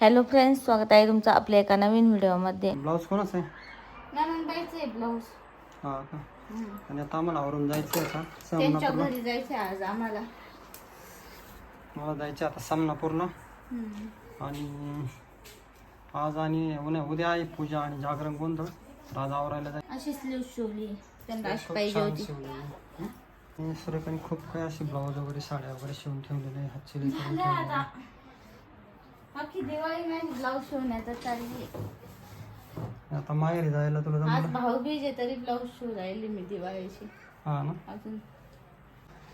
Hello friends स्वागत आहे तुमचं आपल्या एका नवीन व्हिडिओमध्ये. ब्लाऊज कोणाच आहे? ब्लाऊज हा का? आणि आता आम्हाला आवरून जायचं आहे आता त्यांच्या सामनापूरला घरी जायचं आज आम्हाला. मला जायचं आता सामनापूरला आणि आज आणि उद्या उद्या आहे पूजा आणि जागरण गोंधळ. तर आज आवरायला जायचं अशी स्लीव शिवली त्यांना अशी खूप पाहिजे छान होती. शिवलेली आहे. आणि सुरेखाने खूप काही असे ब्लाऊज वगैरे साड्या वगैरे शिवून ठेवलेले आहे हात शिलाई करून झालं ठेवलेले आता. आहे. बाकी दिवाळी नाही ब्लाऊज शिवण्याचं चालली. आता माहेरी जायला तुला आज जमलं भाऊबीज आहे तरी ब्लाऊज शिव राहिली मी दिवाळीची. हा ना? अजून.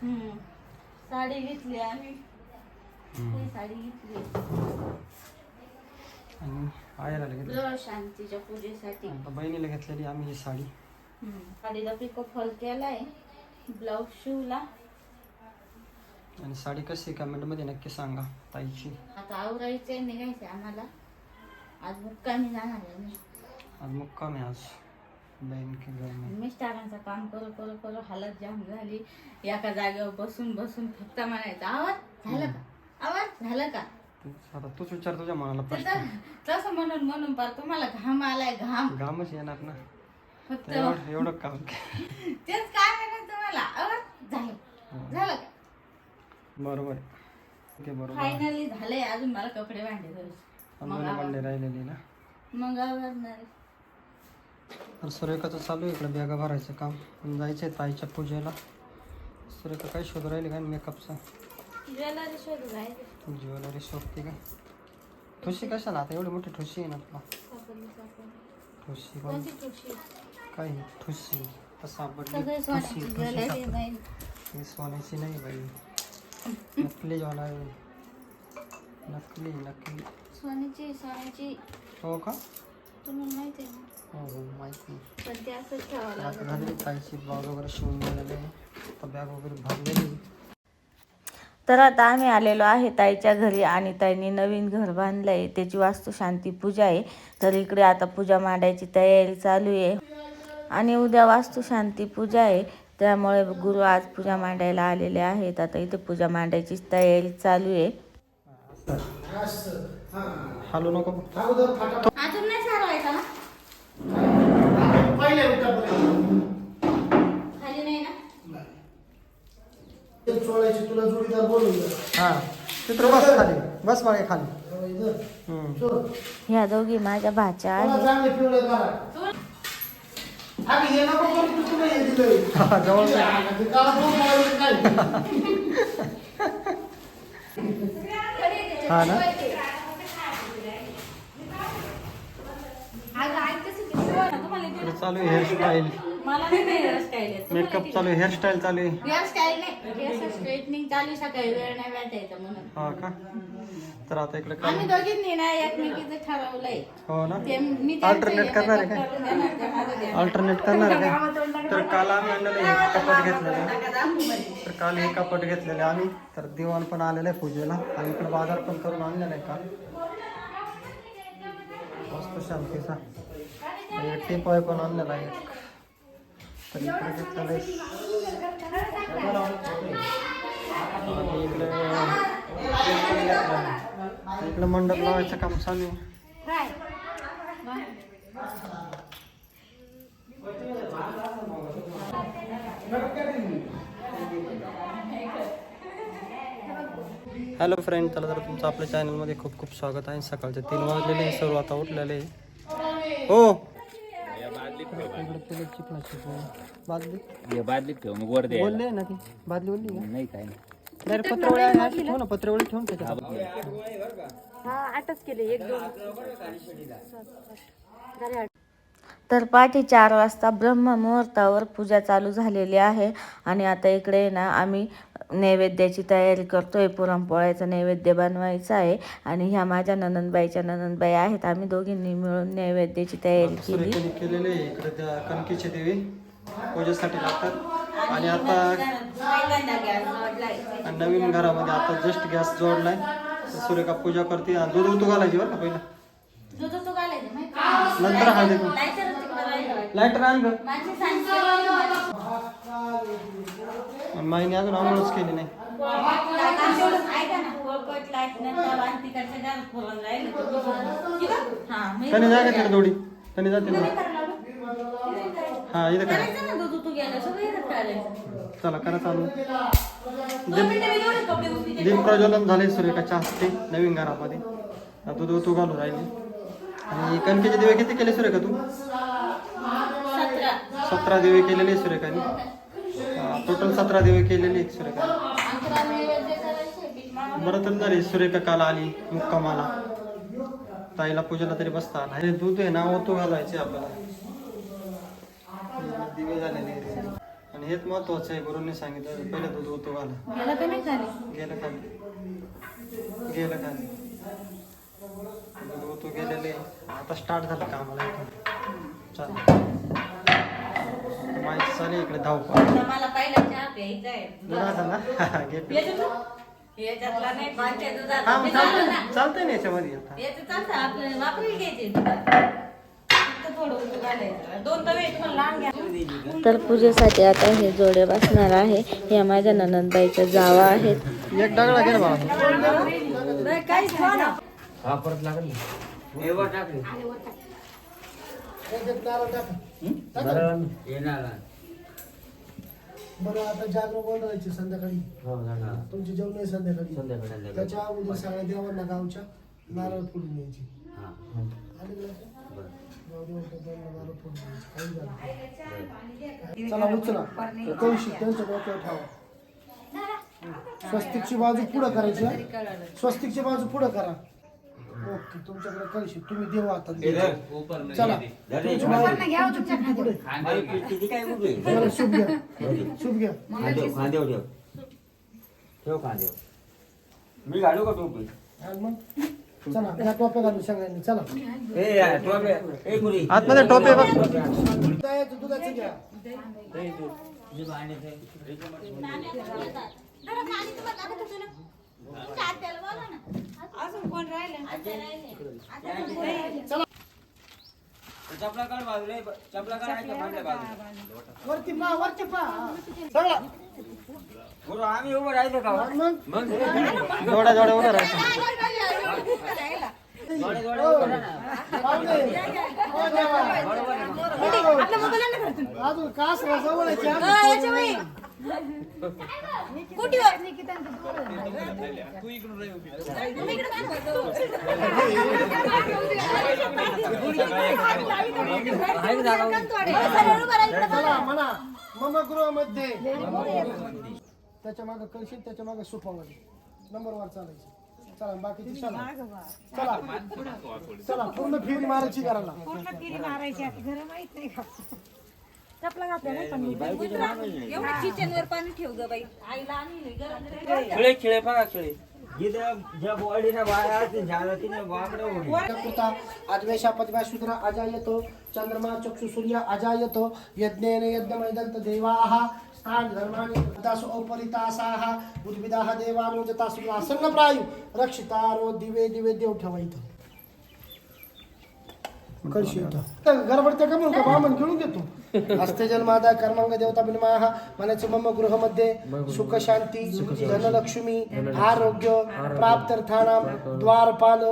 हम्म. साडी घेतली आम्ही. ही साडी घेतली. आणि आयला घेतली. शांतीच्या पूजेसाठी. आता बहिणीला घेतलेली आम्ही ही साडी. हम्म. साडीला पिको फॉल केलाय. ब्लाऊज शिवला. आणि साडी कशी कमेंटमध्ये नक्की सांगा ताईची. आता आवरायचंय निघायचंय आम्हाला. आज मुक्कामी जाणार आहे मी आज मुक्काम आहे आज. बहीण के घर में मिस्टरांचं काम करू करू करू हालत जाम झाली. एका जागेवर बसून बसून फक्त म्हणायचं आवाज झालं का? आवाज झालं का? आता तूच विचार तुझ्या मनाला प्रश्न. तसं म्हणून म्हणून पार तुम्हाला घाम आलाय घाम. घामच येणार ना. फक्त एवढं एवढं काम. तेच काय म्हणत तुम्हाला. आवाज झालं. झालं का? बरोबर. ते बरोबर. फायनली झालंय अजून मला कपडे भांडे धुवायचे. मग मंडे राहिलेली ना. मग आवडणार तर सुरेखाचं चालू आहे इकडे बॅगा भरायचं काम. पण जायचं आहे ताईच्या पूजेला. सुरेखा काय शोध राहिली काय मेकअपचा? ज्वेलरी शोधू जायचं ज्वेलरी शोधते का? ठुशी कशाला? आता एवढी मोठी ठुशी आहे ना तुला. सापडली सापडली ठुशी पण. कोणती तुळशी काय ठुशी. तर सापडली सगळे ठुशी सोन्याची ठुशी ज्वेलरी सापडली. नाही. ही सोन्याची नाही बाई. नकली ज्वाला आहे नकली नकली। सोन्याची सोन्याची हो का? तुम्हाला माहिती आहे ना? हो हो माहिती नाही. पण ते असंच ठेवावं आता लागतं झालेली ताईची ब्लाऊज वगैरे शिवून झालेले आहे. आता बॅग वगैरे भरलेली तर आता आम्ही आलेलो आहे ताईच्या घरी आणि ताईने नवीन घर बांधलं आहे त्याची वास्तुशांती पूजा आहे. तर इकडे आता पूजा मांडायची तयारी चालू आहे. आणि उद्या वास्तुशांती पूजा आहे. त्यामुळे गुरु आज पूजा मांडायला आलेले आहेत. आता इथे पूजा मांडायची तयारी चालू आहे. हालू नको. अजून नाही सारवायचा ना? खाली नाही ना? सोळाची तुला जोडीदार बोलून हा. चित्र बस खाली. बस मागे खाली. हम्म. ह्या दोघी माझ्या भाच्या आहेत. आम्ही हे नको करू तू तुला हे हा, जवळ ते काळा पाहून लावलं काय हा ना इकडे चालू आहे हेअरस्टाईल मला नाही काही हेअरस्टाईल येत. मेकअप चालू आहे हेअरस्टाईल चालू आहे हेअरस्टाईल नाही हेअर स्ट्रेटनिंग चालू सकाळी वेळ नाही भेटायचा म्हणून हा का तर आता इकडे आम्ही दोघींनी ना एकमेकीचं ठरवलंय. हो ना? ते मी त्यांचं Alternate हे करणार आहे काय? करून देणार, ते माझं देणार. अल्टरनेट करणार आहे काय तर काल आम्ही आणलेलं हे कपट घेतलेलं. तर काल हे कपट घेतलेले आम्ही. तर दिवाण पण आलेलं आहे पूजेला. आणि इकडे बाजार पण करून आणलेला आहे काल. मस्त शांतीचा. आणि टिपॉय पण आणलेला आहे. एक. तर इकडे घेतलेलं आहे. आणि इकडे तर इकडे मंडप लावायचं काम चालू आहे. हॅलो फ्रेंड त्याला तर तुमचं आपल्या चॅनलमध्ये खूप खूप स्वागत आहे. सकाळचे तीन वाजलेले सर्व आता उठलेले आहे. हो. बादली हे बादलीत ठेव मग वर बोलले ना ती बादली बोलली नाही काय नाही. आहे ना, अशी ठेव ना पत्रवळी ठेवून त्याच्यात. तर पाठी चार वाजता ब्रह्म मुहूर्तावर पूजा चालू झालेली आहे. आणि आता इकडे ना आम्ही नैवेद्याची तयारी करतोय. पुरणपोळ्याचा नैवेद्य बनवायचा आहे. आणि ह्या माझ्या ननंदबाईच्या ननंदबाई आहेत. आम्ही दोघींनी मिळून नैवेद्याची तयारी केली. केलेले आहे? इकडे त्या कणकीचे देवी. पूजेसाठी लागतात. आणि आता आणि नवीन घरामध्ये आता जस्ट गॅस जोडलाय. सूर्यका पूजा करते. दूध उतू घालायची बरं का पहिलं? नंतर हळदी कुंकू. लाईटर आण गं. माईने अजून आंघोळच केली नाही. त्याने जागा तिकडे थोडी त्याने जाते हा इथं करा. चला करा चालू. दीप प्रज्वलन झाले सूर्यकाच्या हस्ते नवीन घरामध्ये. आता दूध तू घालून राहिली. आणि कणकेचे दिवे किती केले सुरेखा तू? सतरा. दिवे केलेले सुरेखाने टोटल सतरा दिवे केलेले आहेत सुरेखाने बरं तर झाले सुरेखा काल आली मुक्कामाला. ताईला पूजेला तरी बसता आला. हे दूध आहे ना ओतू घालायचे आपल्याला. दिवे झालेले आहेत. आणि हेच महत्वाचं आहे गुरुंनी सांगितलं पहिलं दूध ओतू घाला गेलं खाली? गेलं खाली. दूध ओतू गेलेले आता स्टार्ट झालं कामाला इथून चालेल. माहिती चालेल इकडे धावपळ मला पहिला चहा प्यायचा आहे. दूध. याच्यातला? नाही पाचशे हा मग चालतंय चालतंय ना याच्यामध्ये आता. याचं चालतं आपल्याला वापरून घ्यायचे तर पूजेसाठी आता हे जोडे बसणार आहे. या माझ्या ननंदबाईच्या जावा आहेत. बरं. आता जागरण बोलायची संध्याकाळी. तुमची जेवण आहे संध्याकाळी. त्याच्या अगोदर सगळ्या देवांना गावच्या नारळ फोडून यायची चला उचला. कौशिक त्यांच्या डोक्यावर ठेवा. स्वस्तिकची बाजू पुढं करायची हा? स्वस्तिकची बाजू पुढं करा. ओके तुमच्याकडे कळशी. तुम्ही देवा आता. चला. तुमची चला, शुभ घ्या. शुभ घ्या. मी घालू का टोपी आणि मग? चला या टोप्या घालू सगळ्यांनी चला. ए या, टोप्या ए मुली आतमध्ये टोपे बघ. दुधाचं दुधाचं घ्या. अजून कोण राहिलं? चपला काढ बाजूला चपला काढ वरती पा वरती पा सगळा. आम्ही उभं राहिलो का आणि मग जोड्या जोड्या उभ्या राहायचं जोडे जोडे उभं राहा ना. पाहुणे. देवा. अजून कास जवळ आहे, चहा. चला म्हणा मम गृहामध्ये त्याच्यामागे कळशी त्याच्यामागे सुपामध्ये नंबर वर चालायचं. चला बाकीची चला. चला. चला पूर्ण फिरी मारायची वर पाणी ठेव ग बाई. आईला आणली गरम खिळे खिळे बघा खिळे. जिथं ज्या बॉडीने बाहेर असतील झालं तिने वाकडं पद्मा शूद्र अजायतो चंद्रमा चक्षु सूर्य अजायतो यज्ञेन यज्ञमैदन्त देवाः. स्थान धर्माणि दासु औपरितासाः उद्भिदाः देवानुजता सुवासन्न प्रायु रक्षितारो दिवे दिवे देव ठेवायचं कळशी इथं गडबडते का म्हणून का ब्राह्मण घेऊन घेतो हस्ते जन्मादा कर्मांग देवता बिनमाहा मनाचे मम गृहमध्ये सुख शांती धनलक्ष्मी आरोग्य प्राप्तर्थानाम द्वारपाल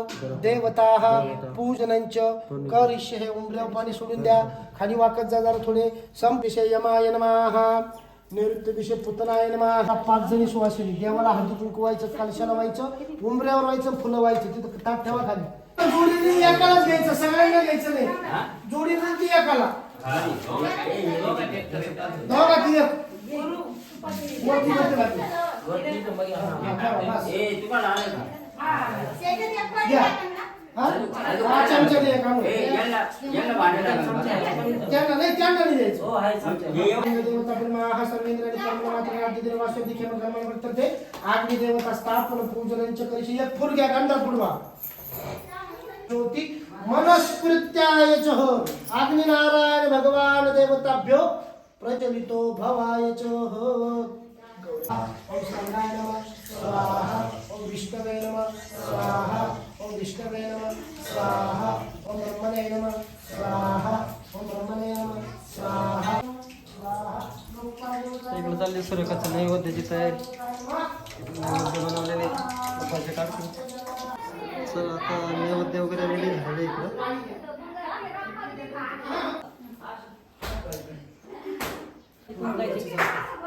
देवताः पूजनंच करिष्य हे उमऱ्या पाणी सोडून द्या। खाली वाकत जा जरा थोडे। संपिषय यमाय नमाहा नैऋत्य दिशे पुतनाय नमाहा पाच जणी सुवासिनी. देवाला हळदी कुंकू व्हायचं कलशाला व्हायचं उमऱ्यावर व्हायचं फुलं व्हायचं तिथं ताट ठेवा खाली. जोडीने एकालाच घ्यायचं सगळ्यांना घ्यायचं नाही. जोडीने ती एकाला. दोघा ती एक हा, यांना लागलं. त्यांना नाही त्यांना नाही द्यायचं. आहे देवता ब्रह्मा कर्ममात्र वर्तते आग्नि देवता स्थापन पूजनंच करिषि एक फुल घ्या गंधा फुलवा ज्योति मनस्कृत्याय च अग्नि नारायण भगवान देवताभ्यो प्रचलितो भवाय च स्वाहा। ओम विष्णवे नमः। स्वाहा। ओम विष्णवे नमः। स्वाहा। ओम ब्रह्मणे नमः। स्वाहा। ओम ब्रह्मणे नमः। स्वाहा। इकडे चालली सूर्यकाचं नैवेद्याची तयारी. नैवेद्य बनवलेले भाजी काढतो. चल आता नैवेद्य वगैरे रेडी झाले इकडं.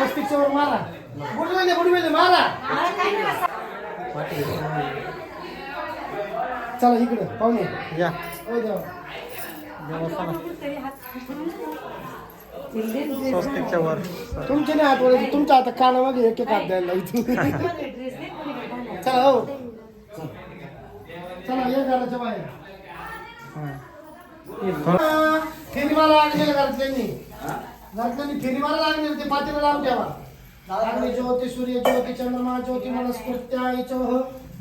स्वस्तिकच्या वर मारा. बुडवेले मारा. चला इकडं पाहुणे. या. ओ देवा. देवस्थान स्वस्तिकच्या वर तुमचे नाही हात वळायचे तुमच्या आता कानामागे एक एक हात द्यायला इथून चला हो. चला ये घराच्या बाहेर. फेरी मारा लागले घरातल्यांनी घरातल्यांनी फेरी मारा लागले ते पातीला लावून ठेवा. अग्नी ज्योती सूर्य ज्योती चंद्रमा ज्योती मनस्कृत्या इचोह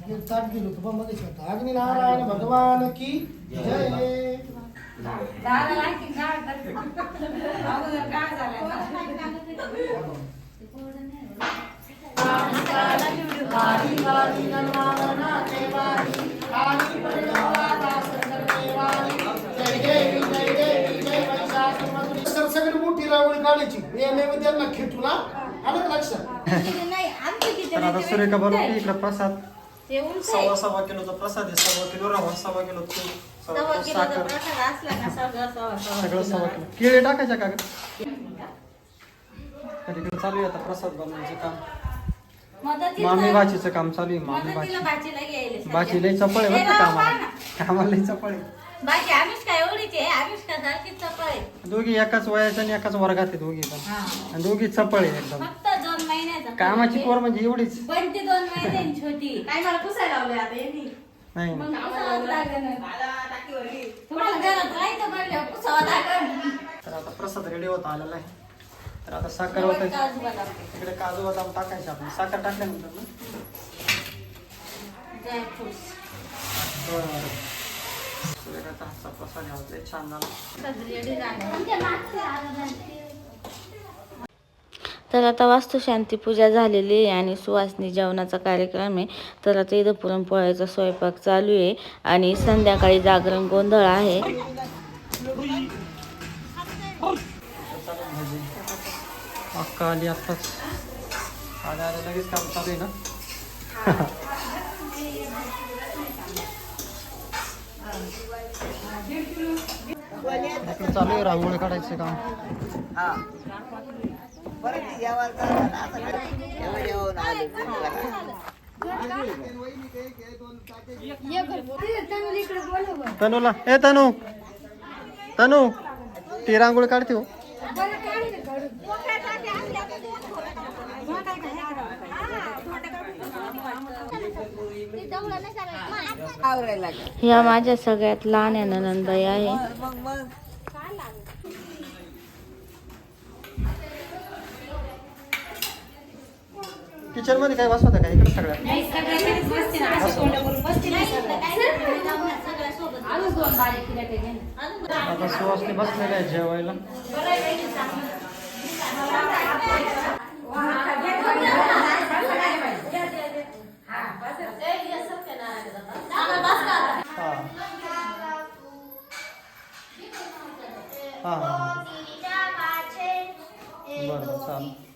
हे. ताट गेलो होतो पण मध्येच होता. अग्नी नारायण भगवान की जय. सर मोठी रांगोळी काढायची हे नैवेद्याला खेटू ना आलं तर आता सुरेखा बनवते इकडे प्रसाद. सव्वा सव्वा किलोचा प्रसाद आहे सव्वा किलो रवा सव्वा किलो तूप सव्वा किलो साखर. सगळं सव्वा किलो. केळे टाकायच्या का ग? तर इकडे चालू आहे आता प्रसाद बनवायचं काम. मामी बाचीचं काम चालू आहे मामी बाची बाची लई चपळ आहे बरं का कामाला? कामाला लई चपळ आहे. बाकी अनुष्का एवढीच आहे. अनुष्का सारखी चपळ आहे. दोघी एकाच वयाच्या आणि एकाच वर्गात आहे दोघी पण. आणि दोघी चपळ आहे एकदम. फक्त दोन महिन्याचा कामाची पोर म्हणजे एवढीच. पण ती दोन महिन्यांची छोटी. काय मला पुसायला आता यांनी? नाही. मग पुसावंच लागेल. तुम्हाला घरात राहायचं म्हणल्यावर पुसावं लागेल. तर आता प्रसाद रेडी होता आलेला आहे. तर आता साखर होत काजू बदाम. इकडे काजू बदाम टाकायचे आपण. साखर टाकल्यानंतर ना. बरं. लय छान. तर आता वास्तुशांती पूजा झालेली आहे आणि सुवासनी जेवणाचा कार्यक्रम आहे. तर आता इथं पुरणपोळ्याचा स्वयंपाक चालू आहे आणि संध्याकाळी जागरण गोंधळ आहे. अक्का आली आत्ताच. आल्या आल्या लगेच काम चालू आहे ना? चालू आहे रांगोळी काढायचं काम. तनूला ए तनू तनू ती रांगोळी काढते हो. ह्या माझ्या सगळ्यात लहान आहे नंदबाई आहे. किचनमध्ये काय बसवत का? इकडे सगळ्या. बसलेल्या आहे जेवायला. हा हा. बरं चालेल.